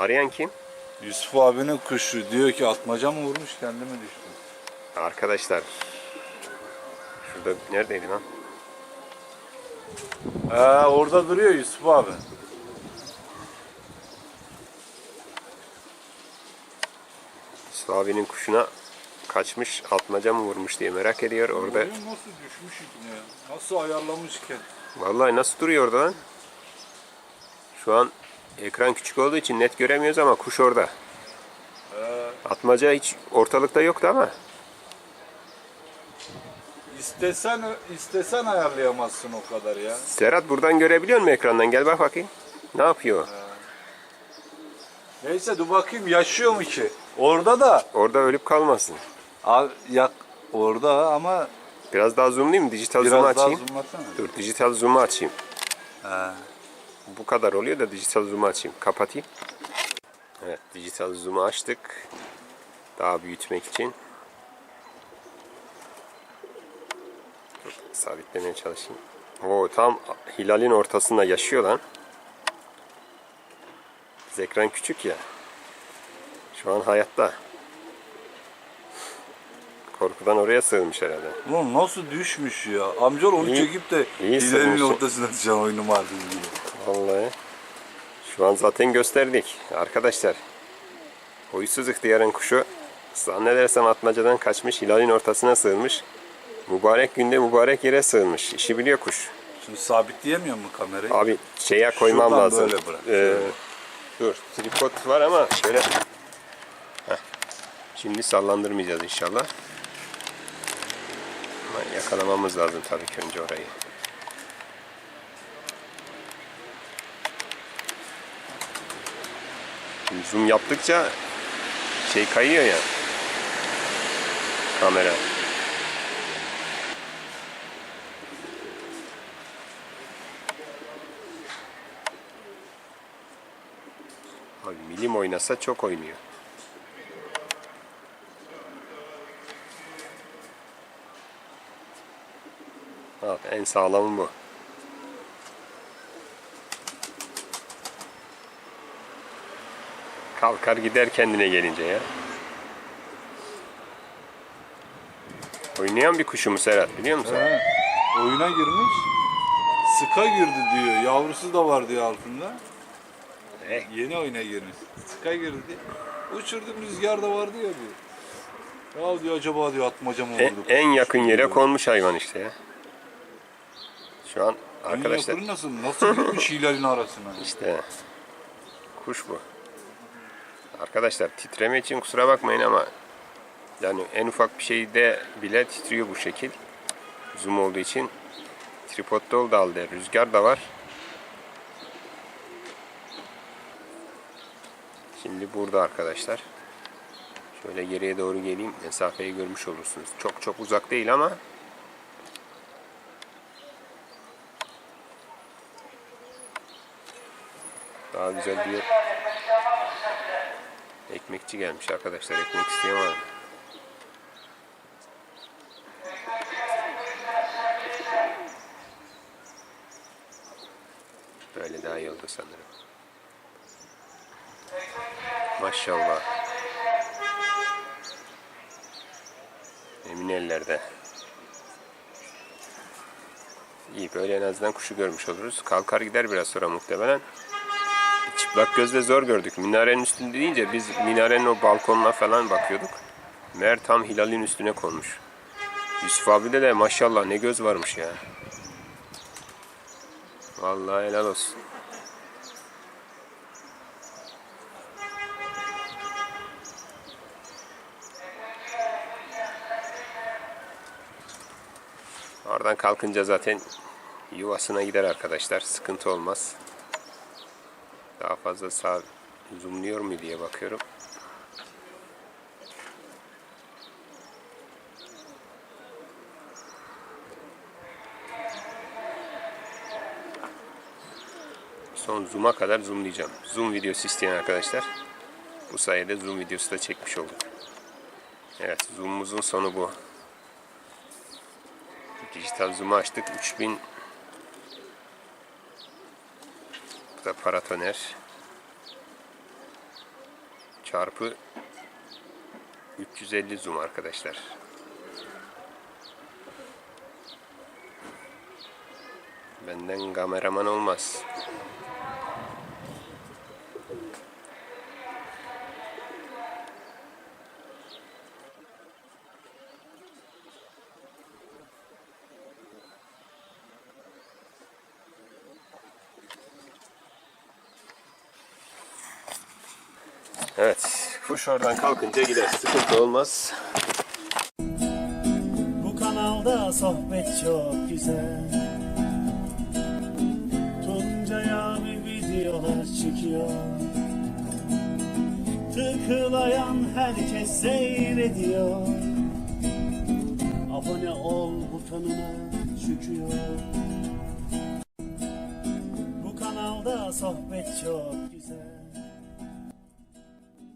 Arayan kim? Yusuf abinin kuşu diyor ki atmaca mı vurmuş kendime düştü. Arkadaşlar. Şurada neredeydi lan? Ee, orada duruyor Yusuf abi. Yusuf abinin kuşuna kaçmış atmaca mı vurmuş diye merak ediyor orada. Oyun nasıl düşmüş içine ya? Nasıl ayarlamışken? Vallahi nasıl duruyor orada lan? Şu an ekran küçük olduğu için net göremiyoruz ama kuş orada. Atmaca hiç ortalıkta yoktu ama. istesen istesen ayarlayamazsın o kadar ya. Serhat buradan görebiliyor musun ekrandan? Gel bak bakayım. Ne yapıyor? Neyse dur bakayım yaşıyor mu ki? Orada da Orada ölüp kalmasın. Abi yak orada ama Biraz daha zoomlayayım mı? Dijital zoom'u biraz daha açayım. zoomlasana. Dur dijital zoom'u açayım. He. Bu kadar oluyor da dijital zoom'u açayım. Kapatayım. Evet dijital zoom'u açtık. Daha büyütmek için. Sabitlemeye çalışayım. Oo tam hilalin ortasında yaşıyor lan. Biz ekran küçük ya. Şu an hayatta. Korkudan oraya sığınmış herhalde. Ulan nasıl düşmüş ya? Amcaoğlu onu İyi- çekip de iyi ortasına atacaksın oyunu mardin gibi. Vallahi. Şu an zaten gösterdik. Arkadaşlar. Huysuz ihtiyarın kuşu zannedersem atmacadan kaçmış. Hilalin ortasına sığınmış. Mübarek günde mübarek yere sığınmış. İşi biliyor kuş. Şimdi sabitleyemiyor mu kamerayı? Abi şeye koymam Şuradan lazım. böyle bırak, Ee, şöyle. dur. Tripod var ama şöyle. Heh. Şimdi sallandırmayacağız inşallah. Ama yakalamamız lazım tabii ki önce orayı. Şimdi zoom yaptıkça şey kayıyor ya. Kamera. Abi milim oynasa çok oynuyor. En sağlamı bu. Kalkar gider kendine gelince ya. Oynayan bir kuşumuz Serhat biliyor musun? He. Oyuna girmiş. Sıka girdi diyor. Yavrusu da var diyor altında. Eh. Yeni oyuna girmiş. Sıka girdi. Uçurdum rüzgar da vardı ya diyor. Ya diyor acaba diyor atmaca mı En, vurdu? en yakın yere Diyor. konmuş hayvan işte ya. Şu an arkadaşlar yakını nasıl? Nasıl gitmiş hilalin arasına? işte kuş bu. Arkadaşlar titreme için kusura bakmayın ama yani en ufak bir şeyde bile titriyor bu şekil. Zoom olduğu için tripodda oldu aldı. Rüzgar da var. Şimdi burada arkadaşlar. Şöyle geriye doğru geleyim. Mesafeyi görmüş olursunuz. Çok çok uzak değil ama daha güzel bir yer. Ekmekçi gelmiş arkadaşlar. Ekmek isteyen? Böyle daha iyi oldu sanırım. Maşallah. Emin ellerde. İyi böyle en azından kuşu görmüş oluruz. Kalkar gider biraz sonra muhtemelen. Çıplak gözle zor gördük. Minarenin üstünde deyince biz minarenin o balkonuna falan bakıyorduk. Meğer tam hilalin üstüne konmuş. Yusuf abide de maşallah ne göz varmış ya. Vallahi helal olsun. Oradan kalkınca zaten yuvasına gider arkadaşlar. Sıkıntı olmaz. Daha fazla sağ zoomluyor mu diye bakıyorum. Son zoom'a kadar zoomlayacağım. Zoom videosu isteyen arkadaşlar. Bu sayede zoom videosu da çekmiş olduk. Evet zoom'umuzun sonu bu. Dijital zoom'u açtık. 3000 Bu da paratoner. çarpı 350 zoom arkadaşlar. Benden kameraman olmaz. Evet, kuş oradan kalkınca gider. Sıkıntı olmaz. Bu kanalda sohbet çok güzel. Tuncay abi videolar çekiyor. Tıklayan herkes seyrediyor. Abone ol butonuna çıkıyor Bu kanalda sohbet çok güzel